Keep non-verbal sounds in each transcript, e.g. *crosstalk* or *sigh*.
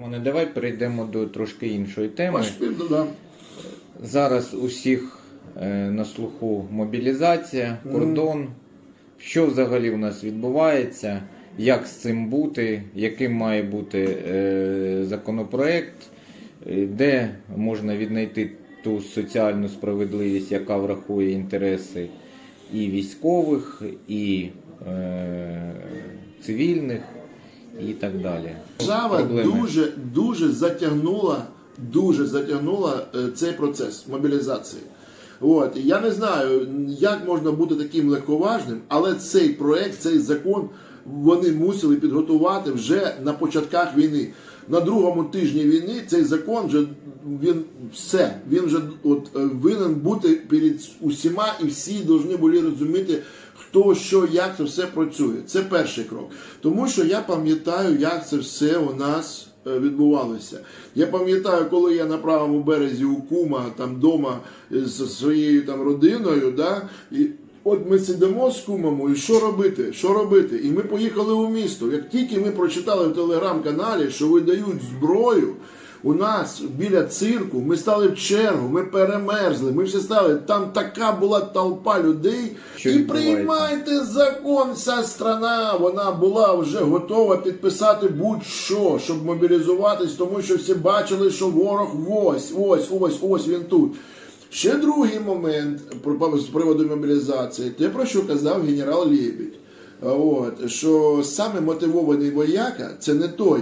Моне, давай перейдемо до трошки іншої теми. Да. Зараз усіх е, на слуху мобілізація, кордон. Що взагалі в нас відбувається? Як з цим бути? Яким має бути е, законопроект? Е, Де можна віднайти ту соціальну справедливість, яка врахує інтереси і військових, і е, цивільних, і так далі? Держава дуже дуже затягнула, дуже затягнула е, цей процес мобілізації. От я не знаю, як можна бути таким легковажним, але цей проект, цей закон вони мусили підготувати вже на початках війни. На другому тижні війни цей закон вже він все. Він вже от е, винен бути перед усіма, і всі повинні були розуміти, хто що, як це все працює. Це перший крок. Тому що я пам'ятаю, як це все у нас е, відбувалося. Я пам'ятаю, коли я на правому березі у кума там вдома зі своєю там родиною, да, і от ми сидимо з кумом, і що робити? Що робити? І ми поїхали у місто. Як тільки ми прочитали в телеграм-каналі, що видають зброю. У нас біля цирку ми стали в чергу, ми перемерзли, ми всі стали. Там така була толпа людей. Що і приймайте закон, вся страна. Вона була вже готова підписати будь-що, щоб мобілізуватись, тому що всі бачили, що ворог ось, ось, ось, ось він тут. Ще другий момент з приводу мобілізації, те, про що казав генерал Лєбідь. От, що саме мотивований вояка це не той,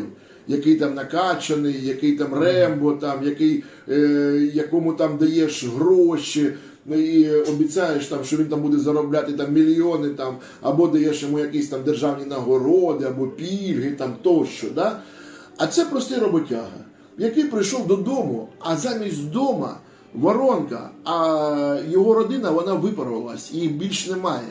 який там накачаний, який там рембо, там, який, е, якому там даєш гроші. ну, І обіцяєш там, що він там буде заробляти там мільйони, там, або даєш йому якісь там державні нагороди, або пільги там тощо. Да? А це простий роботяга, який прийшов додому, а замість дома воронка, а його родина вона випарувалась, її більш немає.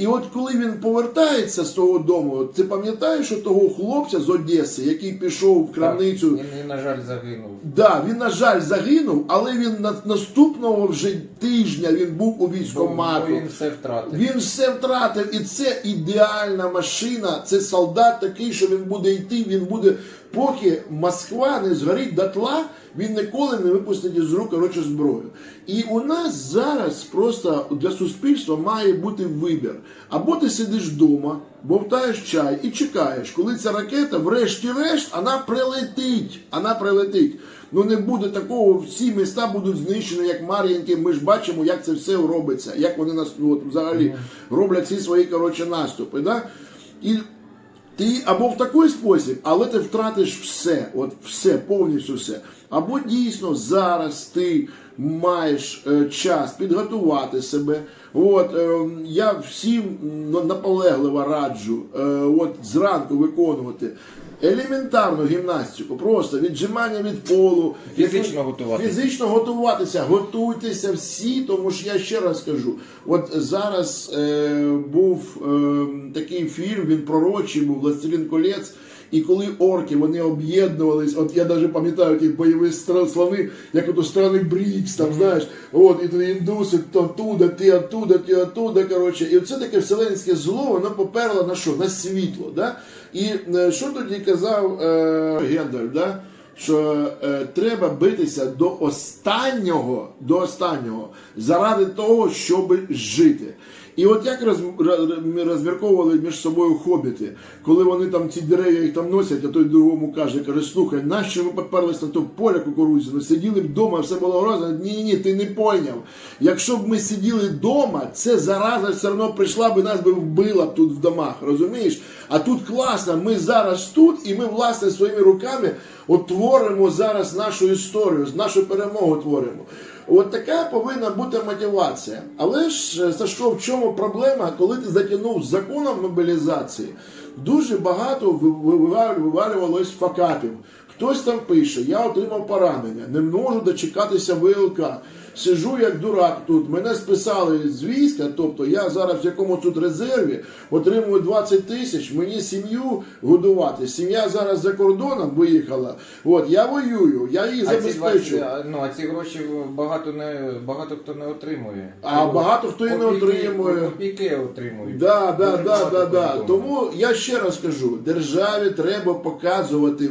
І от коли він повертається з того дому, ти пам'ятаєш що того хлопця з Одеси, який пішов в крамницю. Він, він, на жаль, загинув. Да, він, на жаль, загинув, але він на наступного вже тижня він був у Бо, військкомату. бо він все втратив. Він все втратив, і це ідеальна машина. Це солдат такий, що він буде йти, він буде, поки Москва не згорить дотла, він ніколи не випустить із рук коротше, зброю. І у нас зараз просто для суспільства має бути вибір. Або ти сидиш вдома, бовтаєш чай і чекаєш, коли ця ракета, врешті-решт, вона прилетить. Вона прилетить. Ну не буде такого, всі міста будуть знищені, як Мар'їнки. Ми ж бачимо, як це все робиться, як вони нас ну, от, взагалі роблять ці свої коротше наступи. Да? І ти або в такий спосіб, але ти втратиш все, от все, повністю все. Або дійсно зараз ти маєш е, час підготувати себе. От е, я всім наполегливо раджу е, от зранку виконувати елементарну гімнастику, просто віджимання від полу, Фізично готуватися. Фізично готуватися, готуйтеся всі, тому що я ще раз кажу: от зараз е, був е, такий фільм, він пророчий був «Властелін колець. І коли орки вони об'єднувались, от я навіть пам'ятаю ті бойові слони, як ото страни Брікс, там знаєш, от і тоді індуси, то оттуда, ти оттуда, ти оттуда. Коротше, і це таке вселенське зло, воно поперло на що? На світло. Да? І е, що тоді казав е, Гендальф, да? що е, треба битися до останнього, до останнього, заради того, щоб жити. І от як роз, ро- ми розмірковували між собою хобіти, коли вони там ці дерев'я їх там носять, а той другому каже, каже, слухай, нащо ви поперлись на то поле кукурудзяне, сиділи б вдома, все було грозно. Ні, ні, ти не поняв. Якщо б ми сиділи вдома, це зараза все одно прийшла б нас би вбила б тут в домах, розумієш? А тут класно, ми зараз тут, і ми, власне, своїми руками от творимо зараз нашу історію, нашу перемогу творимо. От така повинна бути мотивація. Але ж, е, Сашко, в чому проблема, коли ти затягнув з законом мобілізації, дуже багато ви- ви- вивалювалось факапів. Хтось там пише, я отримав поранення, не можу дочекатися ВЛК. Сижу як дурак тут. Мене списали з війська, тобто я зараз в якомусь тут резерві отримую 20 тисяч, мені сім'ю годувати. Сім'я зараз за кордоном виїхала. От я воюю, я її А ці, забезпечую. 20, ну, а ці гроші багато не багато хто не отримує. А багато хто і не отримує. Копійки отримують. Да, да, Дуже да, да, да. Тому я ще раз кажу: державі треба показувати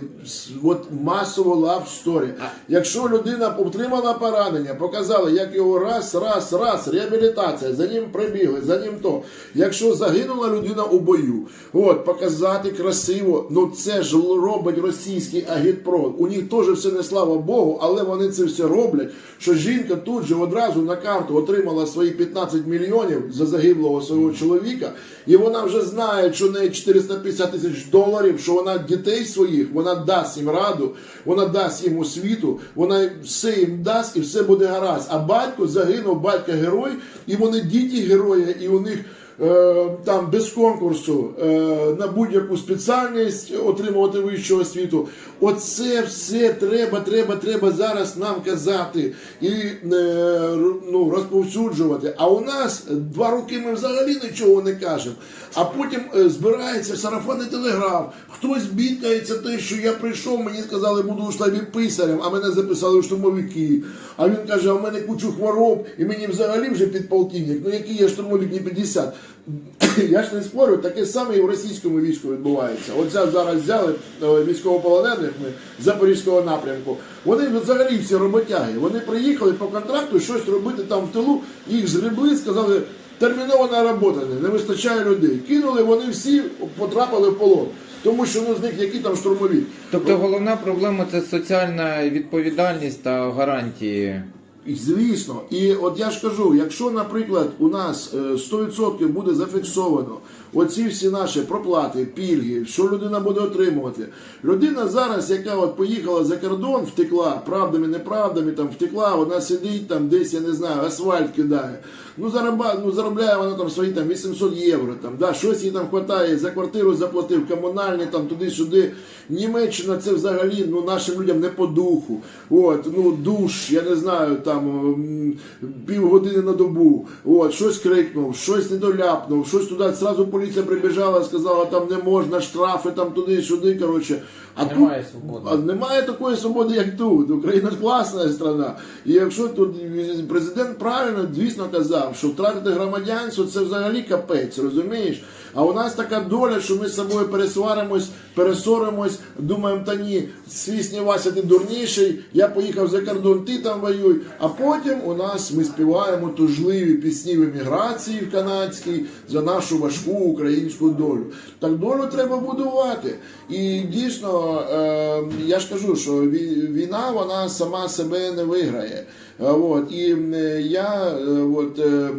от масово love story. Якщо людина отримала поранення, показали, як його раз, раз, раз, реабілітація, за ним прибігли, за ним то. Якщо загинула людина у бою, от показати красиво, ну це ж робить російський агітпрод. У них теж все не слава Богу, але вони це все роблять. Що жінка тут же одразу на карту отримала свої 15 мільйонів за загиблого свого чоловіка, і вона вже знає, що в неї 450 тисяч доларів, що вона дітей своїх, вона дасть їм раду, вона дасть їм освіту, вона все їм дасть і все буде гаразд. А батько загинув, батька герой, і вони діти героя, і у них. Е, Там без конкурсу е, на будь-яку спеціальність отримувати вищу освіту. Оце все треба, треба, треба зараз нам казати і е, ну, розповсюджувати. А у нас два роки ми взагалі нічого не кажемо. А потім збирається сарафанний телеграф. Хтось бідкається те, що я прийшов, мені сказали, буду у штабі писарем, а мене записали у штурмовики. А він каже, а в мене кучу хвороб, і мені взагалі вже підполтинник. Ну який я штурмовик не 50. *coughs* Я ж не спорю, таке саме і в російському війську відбувається. Оце зараз взяли е, військовополонених ми Запорізького напрямку. Вони взагалі всі роботяги. Вони приїхали по контракту щось робити там в тилу, їх згребли, сказали, терміново на робота не вистачає людей. Кинули, вони всі потрапили в полон. Тому що ну з них які там штурмові. Тобто головна проблема це соціальна відповідальність та гарантії. Звісно, і от я ж кажу, якщо, наприклад, у нас е, 100% буде зафіксовано оці всі наші проплати, пільги, що людина буде отримувати. Людина зараз, яка от поїхала за кордон, втекла правдами, неправдами, там втекла, вона сидить там, десь я не знаю, асфальт кидає. Ну, зараба, ну заробляє вона там свої там 800 євро. Там, да, щось їй там хватає, за квартиру заплатив, комунальні, там туди-сюди. Німеччина це взагалі ну, нашим людям не по духу. От, ну, душ, я не знаю, там півгодини на добу. От, щось крикнув, щось недоляпнув, щось туди. Зразу поліція прибіжала, сказала, там не можна, штрафи там туди-сюди. Коротше. А Немає тут, свободи. а немає такої свободи, як тут. Україна класна страна. І якщо тут президент правильно, звісно, казав, що втратити громадянство це взагалі капець, розумієш? А у нас така доля, що ми з собою пересваримось, пересоримось, думаємо, та ні, свісні Вася, ти дурніший, я поїхав за кордон, ти там воюй. А потім у нас ми співаємо тужливі пісні в еміграції в канадській за нашу важку українську долю. Так долю треба будувати. І дійсно, е, я ж кажу, що війна вона сама себе не виграє. От, і я е, от, е, е,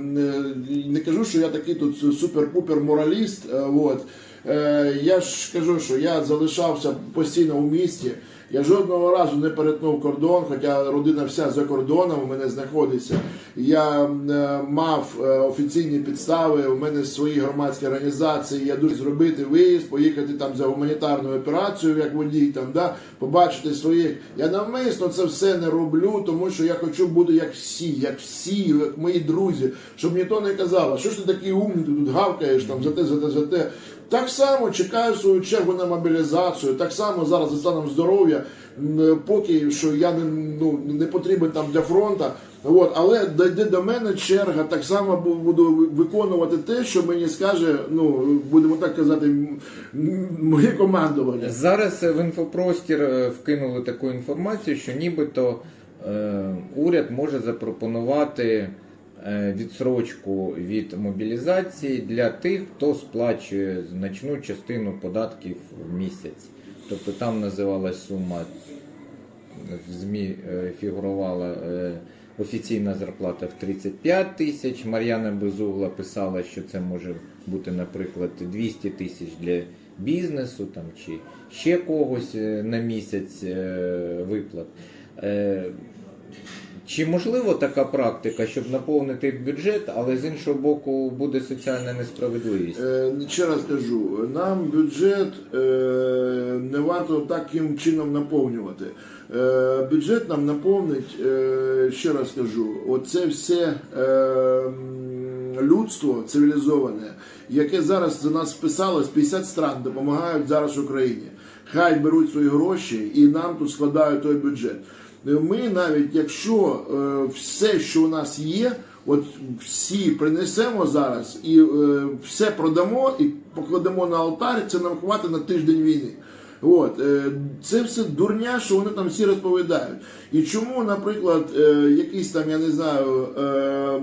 не кажу, що я такий тут супер-пупер мораліст. Е, От. Е, Я ж кажу, що я залишався постійно у місті. Я жодного разу не перетнув кордон, хоча родина вся за кордоном у мене знаходиться. Я е, мав е, офіційні підстави, у мене свої громадські організації. Я дуже зробити виїзд, поїхати там за гуманітарною операцією, як водій, там да побачити своїх. Я навмисно це все не роблю, тому що я хочу бути як всі, як всі, як мої друзі, щоб ніхто не казав, що ж ти такий умний, ти тут гавкаєш там за те, за те, за те. Так само чекаю свою чергу на мобілізацію, так само зараз за станом здоров'я, поки що я не, ну, не потрібен там для фронту. От, але дійде до мене черга, так само буду виконувати те, що мені скаже, ну будемо так казати, моє командування. Зараз в інфопростір е, вкинули таку інформацію, що нібито е, уряд може запропонувати відсрочку від мобілізації для тих, хто сплачує значну частину податків в місяць. Тобто там називалась сума в ЗМІ е, фігурувала е, офіційна зарплата в 35 тисяч. Мар'яна Безугла писала, що це може бути, наприклад, 200 тисяч для бізнесу там, чи ще когось е, на місяць е, виплат. Чи можливо така практика, щоб наповнити бюджет, але з іншого боку буде соціальна несправедливість? Е, Ще раз кажу, нам бюджет е, не варто таким чином наповнювати. Е, Бюджет нам наповнить, е, ще раз кажу, оце все е, людство цивілізоване, яке зараз за нас вписалось, 50 стран допомагають зараз Україні. Хай беруть свої гроші і нам тут складають той бюджет. Ми навіть якщо е, все, що у нас є, от всі принесемо зараз і е, все продамо і покладемо на алтар, це нам хватить на тиждень війни. От, е, це все дурня, що вони там всі розповідають. І чому, наприклад, е, якийсь там, я не знаю, е,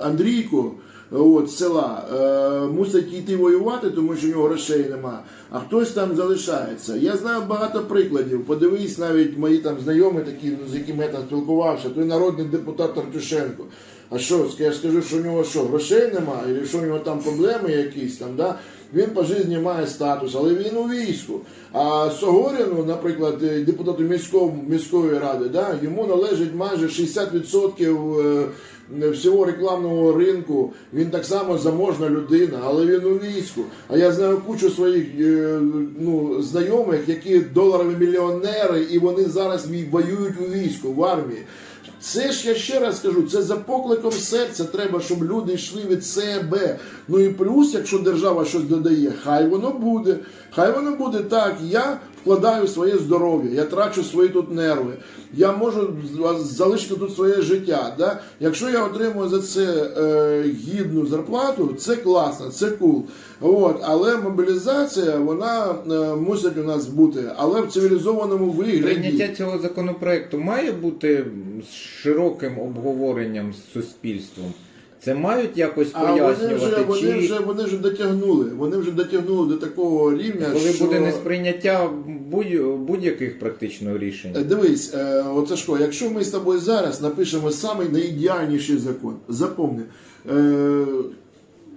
Андрійко, от, села, е, мусить йти воювати, тому що в нього грошей нема, а хтось там залишається. Я знаю багато прикладів. Подивись, навіть мої там знайомі, такі, ну, з якими я там спілкувався, той народний депутат Артюшенко. А що, я скажу, що у нього що, грошей немає, і що в нього там проблеми якісь там, да? Він по житті має статус, але він у війську. А Согоріну, наприклад, е, депутату міського, міської ради, да, йому належить майже 60% е, всього рекламного ринку. Він так само заможна людина, але він у війську. А я знаю кучу своїх е, ну, знайомих, які доларові мільйонери, і вони зараз воюють у війську, в армії. Це ж я ще раз кажу, це за покликом серця треба, щоб люди йшли від себе. Ну і плюс, якщо держава щось додає, хай воно буде. Хай воно буде так. Я вкладаю своє здоров'я, я трачу свої тут нерви. Я можу залишити тут своє життя. Да? Якщо я отримую за це е, гідну зарплату, це класно, це кул. От, але мобілізація вона е, мусить у нас бути, але в цивілізованому вигляді. Прийняття цього законопроекту має бути широким обговоренням з суспільством. Це мають якось А вони вже, вони вже вони вже дотягнули. Вони вже дотягнули до такого рівня, коли що буде несприйняття будь- будь-яких практично Е, рішень. Дивись, е, от Сашко, якщо ми з тобою зараз напишемо самий найідеальніший закон, запомни, е,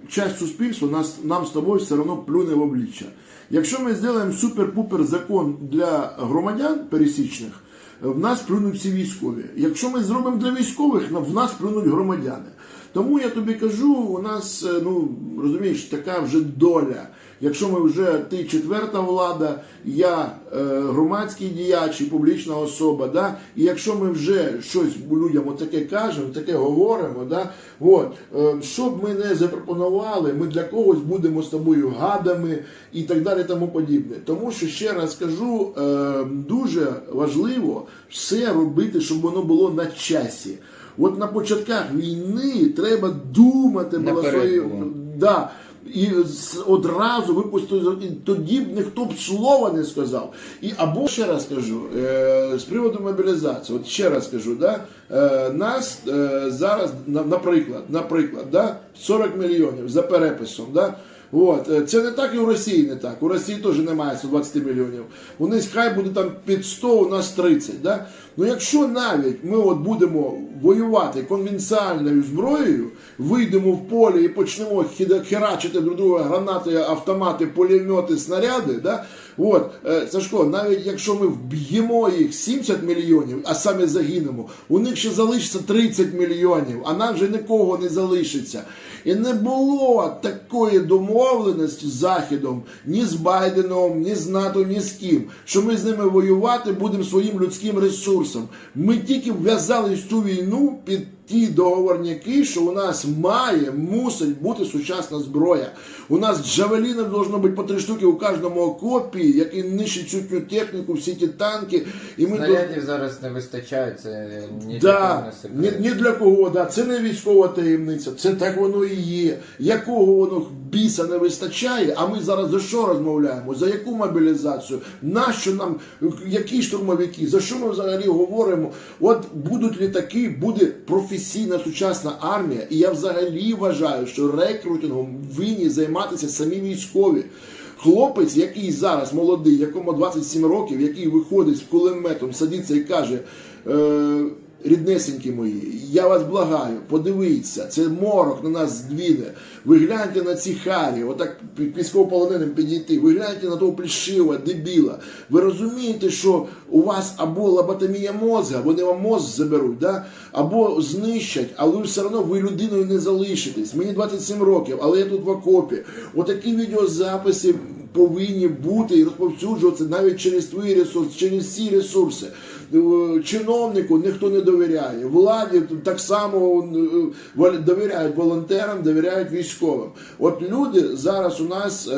часть суспільства нас, нам з тобою все одно плюне в обличчя. Якщо ми зробимо супер-пупер закон для громадян пересічних, е, в нас плюнуть всі військові. Якщо ми зробимо для військових, в нас плюнуть громадяни. Тому я тобі кажу, у нас, е, ну розумієш, така вже доля. Якщо ми вже ти четверта влада, я е, громадський діяч і публічна особа, да? і якщо ми вже щось людям таке кажемо, таке говоримо, да? от, е, що б ми не запропонували, ми для когось будемо з тобою гадами і так далі, тому подібне. Тому що ще раз кажу, е, дуже важливо все робити, щоб воно було на часі. От на початках війни треба думати Наперед свої. Да. І одразу випустили, і тоді б ніхто б слова не сказав. І або ще раз кажу, е, з приводу мобілізації, от ще раз кажу, да, е, нас е, зараз, наприклад, наприклад, да, 40 мільйонів за переписом. Да, От, е, це не так і в Росії не так. У Росії теж немає 120 мільйонів. У них хай буде там під 100, у нас 30. Да? Ну якщо навіть ми от будемо воювати конвенціальною зброєю, вийдемо в поле і почнемо херачити друг друга гранати, автомати, пулемети, снаряди, да? От, е, Сашко, навіть якщо ми вб'ємо їх 70 мільйонів, а самі загинемо, у них ще залишиться 30 мільйонів, а нам вже нікого не залишиться. І не було такої домовленості з Західом, ні з Байденом, ні з НАТО, ні з ким, що ми з ними воювати будемо своїм людським ресурсом. Ми тільки вв'язались в ту війну під ті договорняки, що у нас має, мусить бути сучасна зброя. У нас джавелінів должно бути по три штуки у кожному окопі, які нищать цю техніку, всі ті танки. І ми Снарядів зараз не вистачає, це ні для кого не ні, ні для кого, да. це не військова таємниця, це так воно і є. Якого воно біса не вистачає, а ми зараз за що розмовляємо? За яку мобілізацію? Нащо нам які штурмовики? За що ми взагалі говоримо? От будуть літаки, буде професійна сучасна армія, і я взагалі вважаю, що рекрутингом винні займатися самі військові. Хлопець, який зараз молодий, якому 27 років, який виходить з кулеметом, садиться і каже: е, ріднесенькі мої, я вас благаю, подивіться, це морок на нас здвіне. Ви гляньте на ці харі, отак військовополоненим підійти. Ви гляньте на того плішива, дебіла. Ви розумієте, що у вас або лоботомія мозга, вони вам мозг заберуть, да? або знищать, але все одно ви людиною не залишитесь. Мені 27 років, але я тут в окопі. Отакі відеозаписи повинні бути і розповсюджуватися навіть через твої ресурси, через всі ресурси. Е, Чиновнику ніхто не довіряє. Владі так само е, довіряють волонтерам, довіряють військовим. От люди зараз у нас.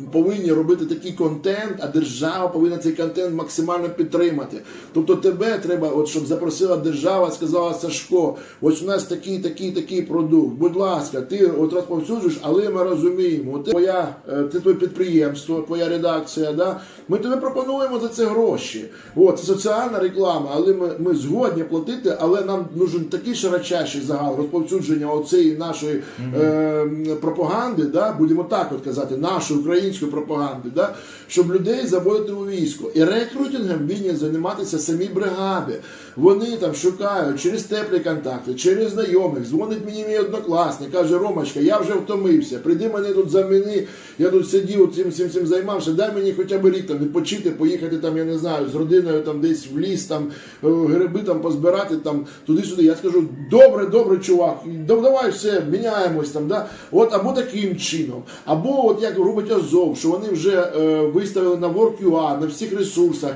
Е, повинні робити такий контент, а держава повинна цей контент максимально підтримати. Тобто тебе треба, от щоб запросила держава, сказала Сашко, ось у нас такий, такий, такий продукт. Будь ласка, ти от розповсюджуєш, але ми розуміємо, от твоя, е, це твоє підприємство, твоя редакція, да? ми тобі пропонуємо за це гроші. От, це соціальна реклама, але ми, ми згодні платити, але нам нужен такий широчайший загал розповсюдження оцієї нашої е, пропаганди, да? будемо так от казати, нашої української пропаганди, да? щоб людей заводити у військо. І рекрутингом повинні займатися самі бригади. Вони там шукають через теплі контакти, через знайомих, дзвонить мені мій однокласник, каже, Ромочка, я вже втомився, прийди мене тут заміни, я тут сидів, цим цим цим займався, дай мені хоча б рік там відпочити, поїхати там, я не знаю, з родиною там десь в ліс, там е, гриби там позбирати, там туди-сюди. Я скажу, добре, добре, чувак, давай все, міняємось там, да? От або таким чином, або от як робить Азов, що вони вже е, виставили на WorkUA, на всіх ресурсах.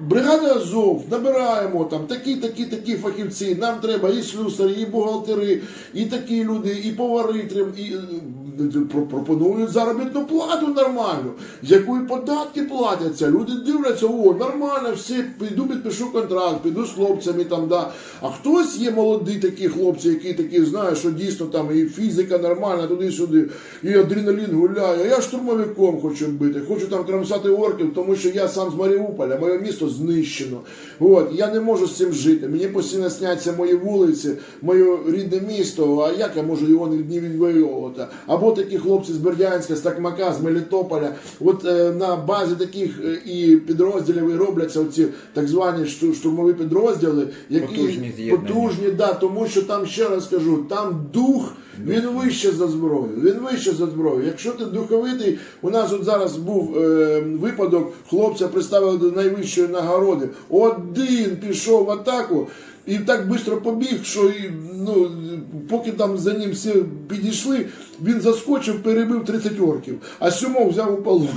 Бригада Азов, набираємо там такі, такі, такі фахівці. Нам треба і слюсарі, і бухгалтери, і такі люди, і повари і е, пропонують заробітну плату нормальну, з якої податки платяться. Люди дивляться, о, нормально, все, піду підпишу контракт, піду з хлопцями там, да. А хтось є молоді такі хлопці, які такі знають, що дійсно там і фізика нормальна, туди-сюди, і адреналін гуляє. Я штурмовиком хочу бити, хочу там кромсати орків, тому що я сам з Маріуполя, моє місто знищено. От, я не можу з цим жити. Мені постійно сняться мої вулиці, моє рідне місто, а як я можу його не відвоювати? Або такі хлопці з Бердянська, з Такмака, з Мелітополя. От е, на базі таких е, і підрозділів і робляться оці так звані шту- штурмові підрозділи, які Потужні потужні, да, тому що там ще раз кажу, там дух. Він вище за зброю. Він вище за зброю. Якщо ти духовитий, у нас от зараз був е, випадок, хлопця приставили до найвищої нагороди. Один пішов в атаку і так швидко побіг, що ну, поки там за ним всі підійшли, він заскочив, перебив 30 орків, а сьомов взяв у полон.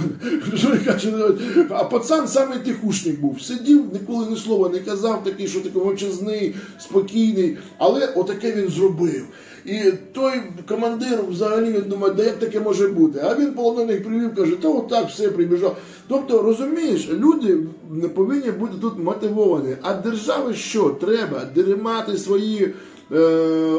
*laughs* Кажу, А пацан саме тихушник був. Сидів, ніколи ні слова не казав, такий, що такий мовчазний, спокійний, але отаке він зробив. І той командир взагалі він думає, да як таке може бути? А він полонених привів, каже, та отак все прибіжав. Тобто, розумієш, люди повинні бути тут мотивовані. А держави що? Треба дермати свої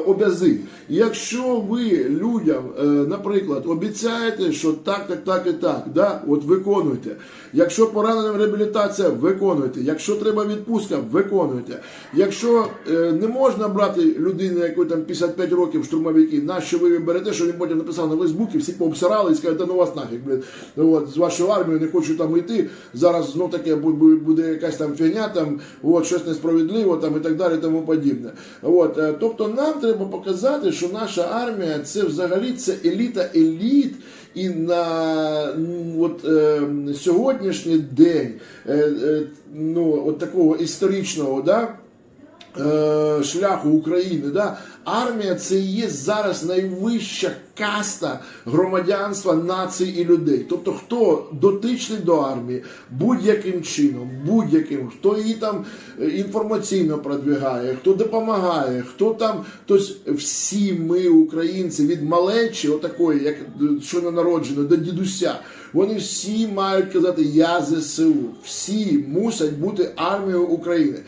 обязи. Якщо ви людям, е, наприклад, обіцяєте, що так, так, так і так, да, от виконуйте. Якщо пораненим реабілітація, виконуйте. Якщо треба відпустка, виконуйте. Якщо е, не можна брати людину, яку там 55 років штурмовики, нащо ви берете, що він потім написав на Фейсбуці, всі пообсирали і та ну вас нафіг, блін. Ну, От, з вашою армією не хочу там йти. Зараз знов таке бу- бу- буде якась там фігня, там, от, щось несправедливо там, і так далі, тому подібне. От, е, тобто нам треба показати, що наша армія це взагалі це еліта еліт. І на от, е, сьогоднішній день е, е, ну, от такого історичного да, е, шляху України, да, армія це і є зараз найвища каста громадянства, націй і людей. Тобто, хто дотичний до армії будь-яким чином, будь-яким, хто її там е, інформаційно продвигає, хто допомагає, хто там, тобто всі ми, українці, від малечі, отакої, як е, що не народжено, до дідуся. Вони всі мають казати Я ЗСУ. Всі мусять бути армією України.